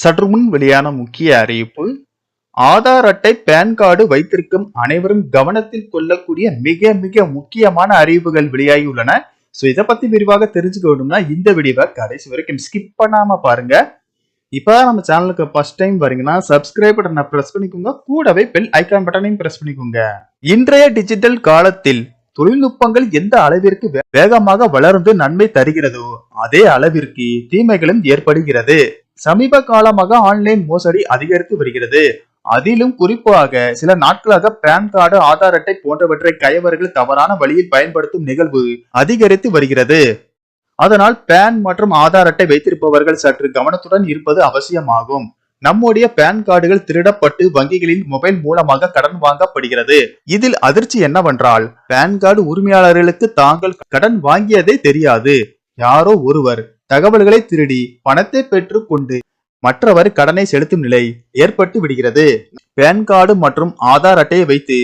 சற்று முன் வெளியான முக்கிய அறிவிப்பு ஆதார் அட்டை பேன் கார்டு வைத்திருக்கும் அனைவரும் கவனத்தில் கொள்ளக்கூடிய மிக மிக முக்கியமான அறிவிப்புகள் வெளியாகியுள்ளன. ஸோ இதை பத்தி விரிவாக தெரிஞ்சுக்க வேணும்னா இந்த வீடியோவை கடைசி வரைக்கும் ஸ்கிப் பண்ணாம பாருங்க. இப்போ நம்ம சேனலுக்கு ஃபர்ஸ்ட் டைம் வரீங்கன்னா சப்ஸ்கிரைப் பட்டனை பிரஸ் பண்ணிக்கோங்க. கூடவே பெல் ஐகான் பட்டனையும் பிரஸ் பண்ணிக்கோங்க. இன்றைய டிஜிட்டல் காலத்தில் தொழில்நுட்பங்கள் எந்த அளவிற்கு வே- வேகமாக வளர்ந்து நன்மை தருகிறதோ அதே அளவிற்கு தீமைகளும் ஏற்படுகிறது. சமீப காலமாக ஆன்லைன் மோசடி அதிகரித்து வருகிறது. அதிலும் குறிப்பாக சில நாட்களாக பான் கார்டு ஆதார் அட்டை போன்றவற்றை கயவர்கள் தவறான வழியில் பயன்படுத்தும் நிகழ்வு அதிகரித்து வருகிறது. அதனால் பான் மற்றும் ஆதார் அட்டை வைத்திருப்பவர்கள் சற்று கவனத்துடன் இருப்பது அவசியமாகும். நம்முடைய பான் கார்டுகள் திருடப்பட்டு வங்கிகளில் மொபைல் மூலமாக கடன் வாங்கப்படுகிறது. இதில் அதிர்ச்சி என்னவென்றால் பான் கார்டு உரிமையாளர்களுக்கு தாங்கள் கடன் வாங்கியதே தெரியாது. யாரோ ஒருவர் தகவல்களை திருடி பணத்தை பெற்று கொண்டு மற்றவர் கடனை செலுத்தும் நிலை ஏற்பட்டு விடுகிறது. பேன் கார்டு மற்றும் ஆதார் அட்டையை வைத்து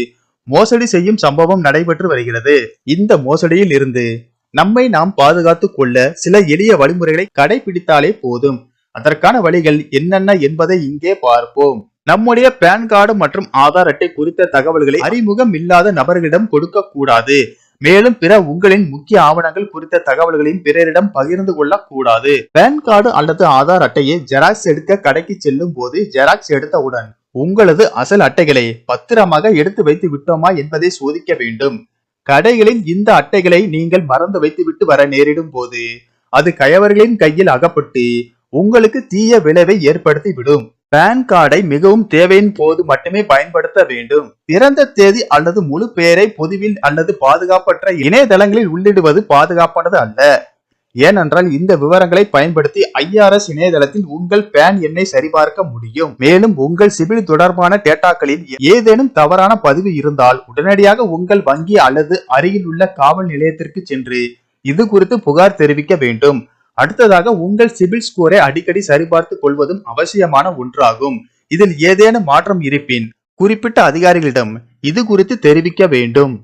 மோசடி செய்யும் சம்பவம் நடைபெற்று வருகிறது. இந்த மோசடியில் இருந்து நம்மை நாம் பாதுகாத்து கொள்ள சில எளிய வழிமுறைகளை கடைபிடித்தாலே போதும். அதற்கான வழிகள் என்னென்ன என்பதை இங்கே பார்ப்போம். நம்முடைய பான் கார்டு மற்றும் ஆதார் அட்டை குறித்த தகவல்களை அறிமுகம் இல்லாத நபர்களிடம் கொடுக்க கூடாது. மேலும் பிற உங்களின் முக்கிய ஆவணங்கள் குறித்த தகவல்களையும் பிறரிடம் பகிர்ந்து கொள்ள கூடாது பான் கார்டு அல்லது ஆதார் அட்டையை ஜெராக்ஸ் எடுக்க கடைக்கு செல்லும் போது ஜெராக்ஸ் எடுத்தவுடன் உங்களது அசல் அட்டைகளை பத்திரமாக எடுத்து வைத்து விட்டோமா என்பதை சோதிக்க வேண்டும். கடைகளில் இந்த அட்டைகளை நீங்கள் மறந்து வைத்துவிட்டு வர நேரிடும் போது அது கயவர்களின் கையில் அகப்பட்டு உங்களுக்கு தீய விளைவை ஏற்படுத்தி விடும் பான் கார்டை மிகவும் தேவையின் போது மட்டுமே பயன்படுத்த வேண்டும். பிறந்த தேதி அல்லது முழு பெயரை பொதுவில் அல்லது பாதுகாப்பற்ற இணையதளங்களில் உள்ளிடுவது பாதுகாப்பானது அல்ல. ஏனென்றால் இந்த விவரங்களை பயன்படுத்தி ஐஆர்எஸ் இணையதளத்தில் உங்கள் பேன் எண்ணை சரிபார்க்க முடியும். மேலும் உங்கள் சிபில் தொடர்பான டேட்டாக்களில் ஏதேனும் தவறான பதிவு இருந்தால் உடனடியாக உங்கள் வங்கி அல்லது அருகில் உள்ள காவல் நிலையத்திற்கு சென்று இது குறித்து புகார் தெரிவிக்க வேண்டும். அடுத்ததாக உங்கள் சிபில் ஸ்கோரை அடிக்கடி சரிபார்த்துக் கொள்வதும் அவசியமான ஒன்றாகும். இதில் ஏதேனும் மாற்றம் இருப்பின் குறிப்பிட்ட அதிகாரிகளிடம் இது குறித்து தெரிவிக்க வேண்டும்.